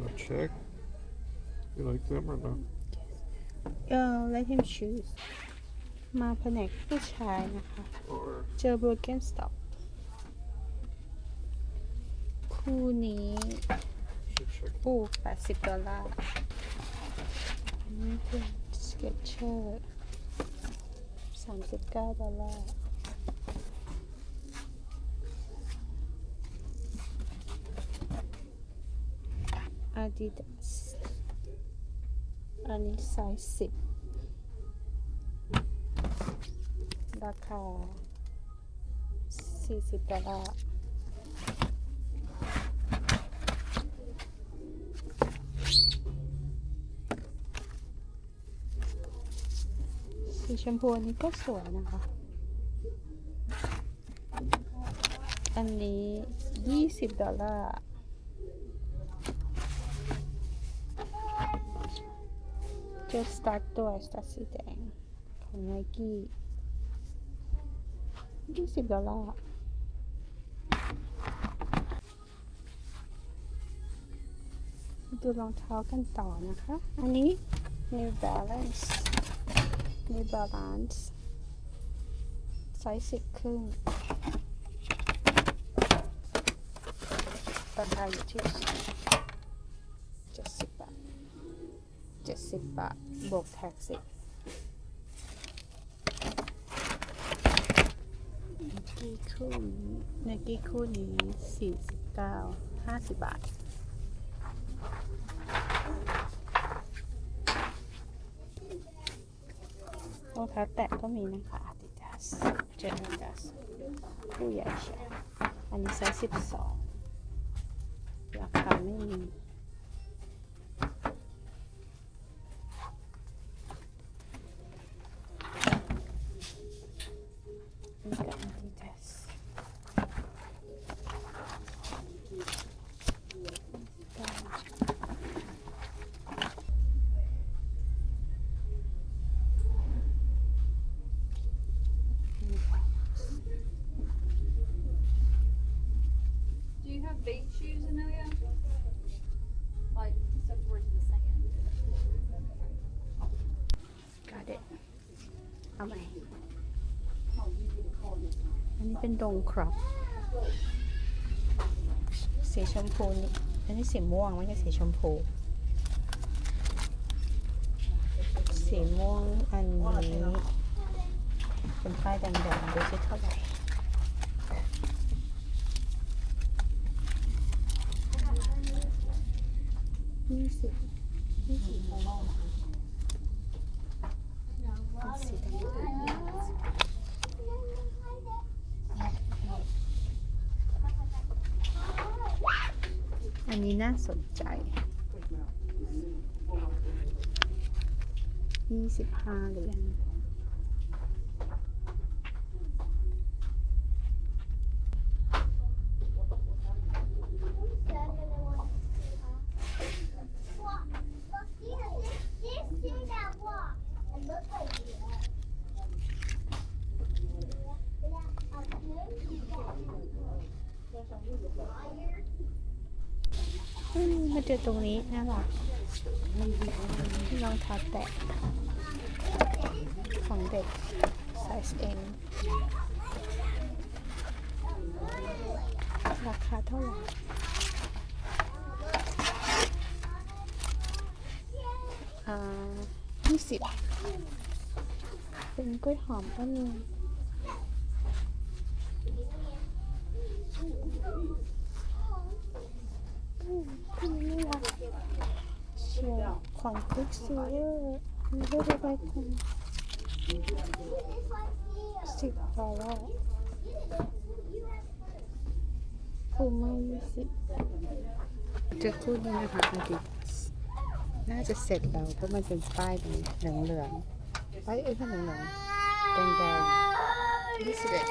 You wanna check? You like them or not? เออ let him choose มาแผนกผู้ชายนะคะ Or เจอ broken stop คู่นี้ should check. อู้80 ดอลลาร์อันนี้เป็น Skechers 39 ดอลลาร์ Adidas อันนี้ไซส์10ราคา 40ดอลลาร์สีชมพูอันนี้ก็สวยนะคะ อันนี้ 20 ดอลลาร์ จะสตาร์ทตัวสตาร์ทสีแดงของไนกี้20ดอลลาร์ดูรองเท้ากันต่อนะคะ อันนี้ New Balance New Balance ไซส์สิบครึ่งราคาอยู่ที่ 70 บาท บวกแท็กซี่กี้คู่นี้ไนกี้คู่นี้ 49 50 บาท รองเท้าแตะก็มีนะคะ Adidas สเจนดัสผู้ใหญ่ใช่อันนี้ไซส์12ราคาไม่มี Do you have bait shoes, Amelia? Like stuff towards the sand. got it เอาไหมอันนี้เป็นดงครอปสีชมพูนี่อันนี้สีม่วงไม่ใช่สีชมพู สีม่วงอันนี้เป็นป้ายแดงๆดูสิเท่าไหร่ ยี่สิบยี่สิบดอลลาร์เป็นสีแดงๆอันนี้น่าสนใจยี่สิบห้าเหรียญ มาเจอตรงนี้น่ารักรองเท้าแตะของเด็กไซส์เองราคาเท่าไหร่อ่ายี่สิบเป็นกล้วยหอมก็มีอืมคุณน่ารัก เชียของคลิกซีเวอร์มีเยอะไปคุณสิบดอลลาร์คูมายี่สิบจะคู่นี้นะคะอดิสน่าจะเสร็จแล้วเพราะมันเป็นป้ายตรงเหลืองเหลืองๆป้ายเอ้ยเหลืองเหลืองแดงแดงยี่สิบเอ็ด